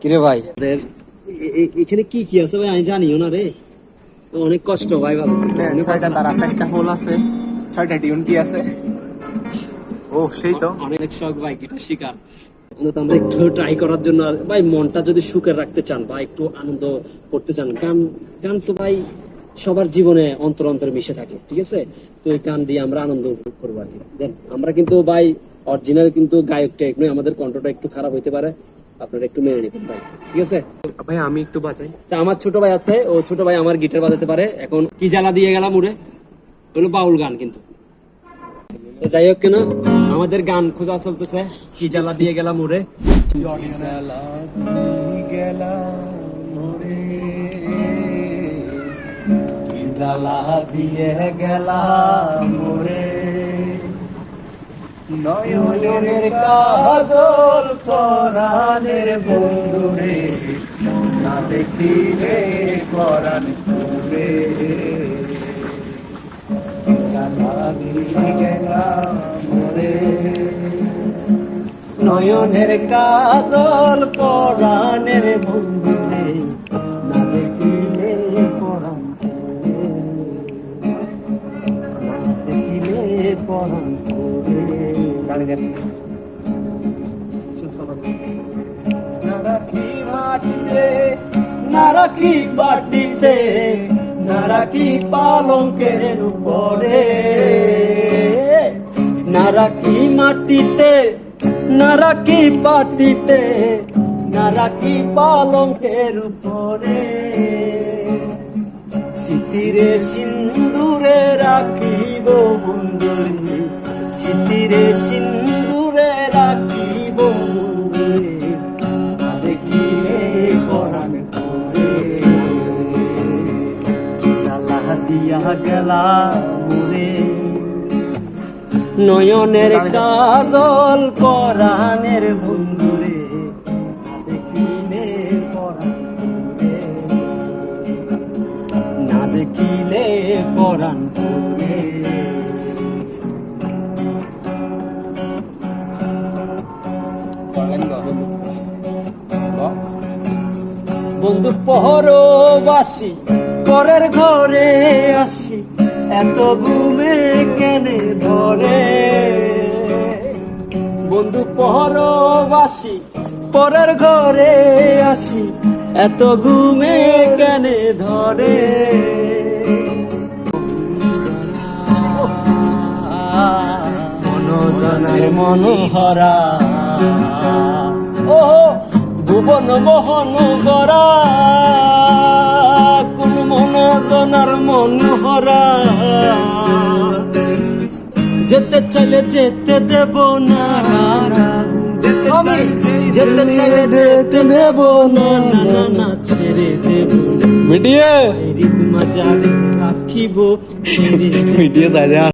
কিরে ভাই? এখানে কি কি আছে ভাই? আমি জানিও না রে। অনেক কষ্ট ভাই ভালো। ছয়টা তার আছে একটা হোল আছে। ছয়টা টিউন কি আছে? ও সেই তো। অনেক শখ ভাই শিকার। আমরা একটু ট্রাই করার জন্য ভাই মনটা যদি সুখে রাখতে চান বা একটু আনন্দ করতে চান গান গান তো ভাই সবার জীবনে অন্তর অন্তরে মিশে থাকে ঠিক আছে? তো এই গান দিয়ে আমরা আনন্দ উপভোগ করব আর কি। আমরা কিন্তু ভাই অরিজিনাল কিন্তু গায়ক টাইপ নয় আমাদের কণ্ঠটা একটু খারাপ হইতে পারে। আপনারা একটু মেনে নেবেন ভাই। ঠিক আছে? ভাই আমি একটু বাজাই তা আমার ছোট ভাই আছে ও ছোট ভাই আমার গিটার বাজাতে পারে। এখন কি জ্বালা দিয়ে গেলাম উড়ে হলো বাউল গান কিন্তু। যাই হোক কেন আমাদের গান খোঁজা চলতেছে কি জ্বালা দিয়ে গেলাম উড়ে জ্বালা দিয়ে গেলাম মোরে নয়নের কাজল পরাণের বন্ধুরে না দেখিলে পরাণ পুরে নয়নের কাজল পরাণের বন্ধুরে না দেখিলে। দেখিলে। গাড়ি দেন। নারাকি মাটিতে নারাকি বাটিতে নারাকি পালঙ্কের উপরে? নারাকি মাটিতে নারাকি পাটিতে নারাকি পালঙ্কের উপরে? স্মৃতিরে সিন্দুরে রাখিব বন্ধুরে স্মৃতিরে সিন্দুরে রাখিব নয়নের কাজল পরাণের বন্ধুরে দেখিলে পরাণ বন্ধু পহরবাসী পরের ঘরে আসি এত ঘুমে কেনে ধরে? বন্ধু পহরবাসী পরের ঘরে আসি এত ঘুমে কেনে ধরে? মনোজনের মনোহরা। ও ভুবন মোহন গরা কোন মনোজনার মনোহরা। যেতে চাইলে যেতে দেব না। চাইলে যেতে চাইলে যেতে দেব। না না না ছেড়ে দেব। মিটিয়ে। রিদ মজা রাখিব। মিটিয়ে যায়